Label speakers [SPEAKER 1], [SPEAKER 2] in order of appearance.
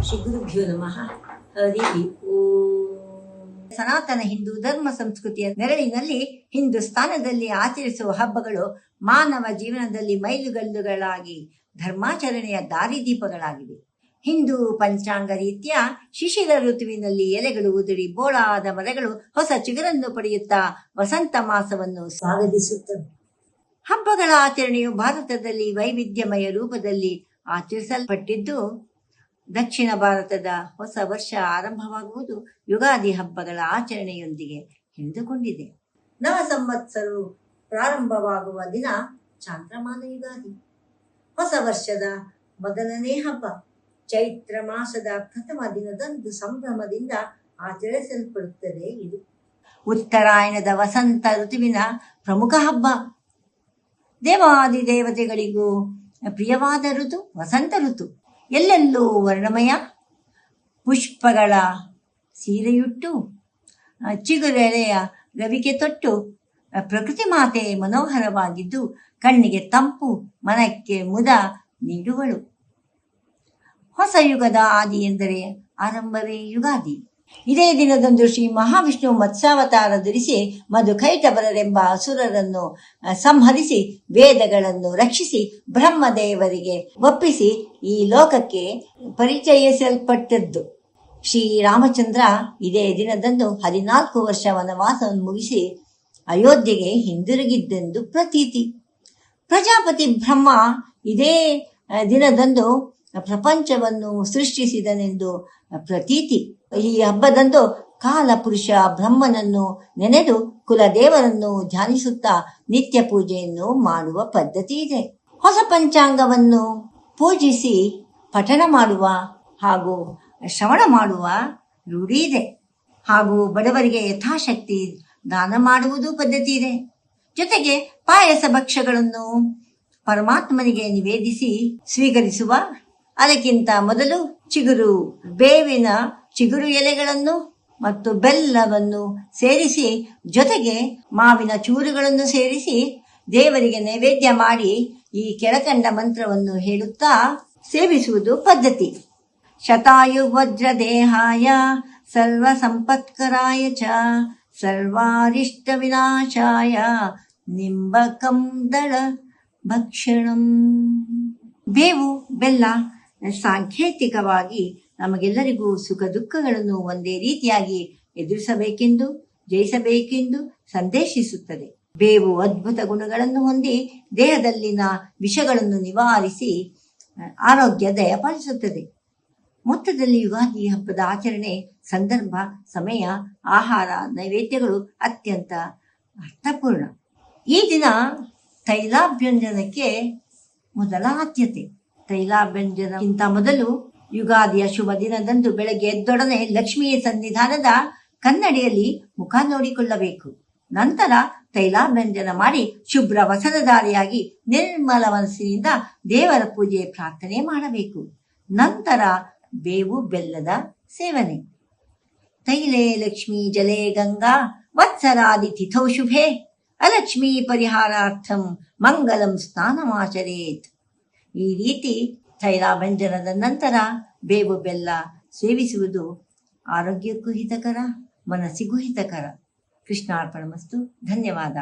[SPEAKER 1] ಗುರುಭ್ಯೋ ನಮಃ ಹರಿ ಸನಾತನ ಹಿಂದೂ ಧರ್ಮ ಸಂಸ್ಕೃತಿಯ ನೆರಳಿನಲ್ಲಿ ಹಿಂದೂಸ್ತಾನದಲ್ಲಿ ಆಚರಿಸುವ ಹಬ್ಬಗಳು ಮಾನವ ಜೀವನದಲ್ಲಿ ಮೈಲುಗಲ್ಲುಗಳಾಗಿ, ಧರ್ಮಾಚರಣೆಯ ದಾರಿದೀಪಗಳಾಗಿವೆ. ಹಿಂದೂ ಪಂಚಾಂಗ ರೀತ್ಯ ಶಿಶಿರ ಋತುವಿನಲ್ಲಿ ಎಲೆಗಳು ಉದುರಿ ಬೋಳಾದ ಮರಗಳು ಹೊಸ ಚಿಗುರನ್ನು ಪಡೆಯುತ್ತಾ ವಸಂತ ಮಾಸವನ್ನು ಸ್ವಾಗತಿಸುತ್ತವೆ. ಹಬ್ಬಗಳ ಆಚರಣೆಯು ಭಾರತದಲ್ಲಿ ವೈವಿಧ್ಯಮಯ ರೂಪದಲ್ಲಿ ಆಚರಿಸಲ್ಪಟ್ಟಿದ್ದು ದಕ್ಷಿಣ ಭಾರತದ ಹೊಸ ವರ್ಷ ಆರಂಭವಾಗುವುದು ಯುಗಾದಿ ಹಬ್ಬಗಳ ಆಚರಣೆಯೊಂದಿಗೆ ಹಿಡಿದುಕೊಂಡಿದೆ. ನವ ಸಂವತ್ಸರವು ಪ್ರಾರಂಭವಾಗುವ ದಿನ ಚಾಂದ್ರಮಾನ ಯುಗಾದಿ. ಹೊಸ ವರ್ಷದ ಮೊದಲನೇ ಹಬ್ಬ ಚೈತ್ರ ಮಾಸದ ಪ್ರಥಮ ದಿನದಂದು ಸಂಭ್ರಮದಿಂದ ಆಚರಿಸಲ್ಪಡುತ್ತದೆ ಇದು. ಉತ್ತರಾಯಣದ ವಸಂತ ಋತುವಿನ ಪ್ರಮುಖ ಹಬ್ಬ. ದೇವಾದಿ ದೇವತೆಗಳಿಗೂ ಪ್ರಿಯವಾದ ಋತು ವಸಂತ ಋತು. ಎಲ್ಲೆಲ್ಲೂ ವರ್ಣಮಯ ಪುಷ್ಪಗಳ ಸೀರೆಯುಟ್ಟು ಚಿಗುರೆಲೆಯ ರವಿಕೆ ತೊಟ್ಟು ಪ್ರಕೃತಿ ಮಾತೆ ಮನೋಹರವಾಗಿದ್ದು ಕಣ್ಣಿಗೆ ತಂಪು, ಮನಕ್ಕೆ ಮುದ ನೀಡುವಳು. ಹೊಸ ಯುಗದ ಆದಿ ಎಂದರೆ ಆರಂಭವೇ ಯುಗಾದಿ. ಇದೇ ದಿನದಂದು ಶ್ರೀ ಮಹಾವಿಷ್ಣು ಮತ್ಸಾವತಾರ ಧರಿಸಿ ಮಧುಕೈಟಬರರೆಂಬ ಅಸುರರನ್ನು ಸಂಹರಿಸಿ ವೇದಗಳನ್ನು ರಕ್ಷಿಸಿ ಬ್ರಹ್ಮದೇವರಿಗೆ ಒಪ್ಪಿಸಿ ಈ ಲೋಕಕ್ಕೆ ಪರಿಚಯಿಸಲ್ಪಟ್ಟದ್ದು. ಶ್ರೀರಾಮಚಂದ್ರ ಇದೇ ದಿನದಂದು ಹದಿನಾಲ್ಕು ವರ್ಷ ವನವಾಸವನ್ನು ಮುಗಿಸಿ ಅಯೋಧ್ಯೆಗೆ ಹಿಂದಿರುಗಿದ್ದೆಂದು ಪ್ರತೀತಿ. ಪ್ರಜಾಪತಿ ಬ್ರಹ್ಮ ಇದೇ ದಿನದಂದು ಪ್ರಪಂಚವನ್ನು ಸೃಷ್ಟಿಸಿದನೆಂದು ಪ್ರತೀತಿ. ಈ ಹಬ್ಬದಂದು ಕಾಲ ಪುರುಷ ಬ್ರಹ್ಮನನ್ನು ನೆನೆದು ಕುಲದೇವರನ್ನು ಧ್ಯಾನಿಸುತ್ತಾ ನಿತ್ಯ ಪೂಜೆಯನ್ನು ಮಾಡುವ ಪದ್ಧತಿ ಇದೆ. ಹೊಸ ಪಂಚಾಂಗವನ್ನು ಪೂಜಿಸಿ ಪಠಣ ಮಾಡುವ ಹಾಗೂ ಶ್ರವಣ ಮಾಡುವ ರೂಢಿ ಇದೆ. ಹಾಗೂ ಬಡವರಿಗೆ ಯಥಾಶಕ್ತಿ ದಾನ ಮಾಡುವುದು ಪದ್ಧತಿ ಇದೆ. ಜೊತೆಗೆ ಪಾಯಸ ಭಕ್ಷ್ಯಗಳನ್ನು ಪರಮಾತ್ಮನಿಗೆ ನಿವೇದಿಸಿ ಸ್ವೀಕರಿಸುವ ಅದಕ್ಕಿಂತ ಮೊದಲು ಚಿಗುರು, ಬೇವಿನ ಚಿಗುರು ಎಲೆಗಳನ್ನು ಮತ್ತು ಬೆಲ್ಲವನ್ನು ಸೇರಿಸಿ, ಜೊತೆಗೆ ಮಾವಿನ ಚೂರುಗಳನ್ನು ಸೇರಿಸಿ ದೇವರಿಗೆ ನೈವೇದ್ಯ ಮಾಡಿ ಈ ಕೆಳಕಂಡ ಮಂತ್ರವನ್ನು ಹೇಳುತ್ತಾ ಸೇವಿಸುವುದು ಪದ್ಧತಿ. ಶತಾಯು ವಜ್ರ ದೇಹಾಯ ಸರ್ವ ಸಂಪತ್ಕರಾಯ ಚ, ಸರ್ವಾರಿಷ್ಟ ವಿನಾಶಾಯ, ನಿಂಬಕಂ ದಳ ಭಕ್ಷಣಂ. ಬೇವು, ಬೆಲ್ಲ ಸಾಂಕೇತಿಕವಾಗಿ ನಮಗೆಲ್ಲರಿಗೂ ಸುಖ ದುಃಖಗಳನ್ನು ಒಂದೇ ರೀತಿಯಾಗಿ ಎದುರಿಸಬೇಕೆಂದು, ಜಯಿಸಬೇಕೆಂದು ಸಂದೇಶಿಸುತ್ತದೆ. ಬೇವು ಅದ್ಭುತ ಗುಣಗಳನ್ನು ಹೊಂದಿ ದೇಹದಲ್ಲಿನ ವಿಷಗಳನ್ನು ನಿವಾರಿಸಿ ಆರೋಗ್ಯ ದಯಪಾಲಿಸುತ್ತದೆ. ಮೊತ್ತದಲ್ಲಿ ಯುಗಾದಿ ಹಬ್ಬದ ಆಚರಣೆ, ಸಂದರ್ಭ, ಸಮಯ, ಆಹಾರ, ನೈವೇದ್ಯಗಳು ಅತ್ಯಂತ ಅರ್ಥಪೂರ್ಣ. ಈ ದಿನ ತೈಲಾಭ್ಯಂಜನಕ್ಕೆ ಮೊದಲ ಆದ್ಯತೆ ತೈಲಾಭ್ಯಂಜನಕ್ಕಿಂತ ಮೊದಲು ಯುಗಾದಿಯ ಶುಭ ದಿನದಂದು ಬೆಳಗ್ಗೆ ಎದ್ದೊಡನೆ ಲಕ್ಷ್ಮಿಯ ಸನ್ನಿಧಾನದ ಕನ್ನಡಿಯಲ್ಲಿ ಮುಖ ನೋಡಿಕೊಳ್ಳಬೇಕು. ನಂತರ ತೈಲಾಭ್ಯಂಜನ ಮಾಡಿ ಶುಭ್ರ ವಸನಧಾರಿಯಾಗಿ ನಿರ್ಮಲ ಮನಸ್ಸಿನಿಂದ ದೇವರ ಪೂಜೆ ಪ್ರಾರ್ಥನೆ ಮಾಡಬೇಕು. ನಂತರ ಬೇವು ಬೆಲ್ಲದ ಸೇವನೆ. ತೈಲೇ ಲಕ್ಷ್ಮೀ ಜಲೇ ಗಂಗಾ ವತ್ಸರಾದಿ ತಿಥೌ ಶುಭೆ. ಅಲಕ್ಷ್ಮೀ ಪರಿಹಾರಾರ್ಥಂ ಮಂಗಲಂ ಸ್ನಾನಮಾಚರೇತ್. ಈ ರೀತಿ ತೈಲಾಭಂಜನದ ನಂತರ ಬೇವು ಬೆಲ್ಲ ಸೇವಿಸುವುದು ಆರೋಗ್ಯಕ್ಕೂ ಹಿತಕರ ಮನಸ್ಸಿಗೂ ಹಿತಕರ. ಕೃಷ್ಣಾರ್ಪಣ ಮಸ್ತು ಧನ್ಯವಾದ.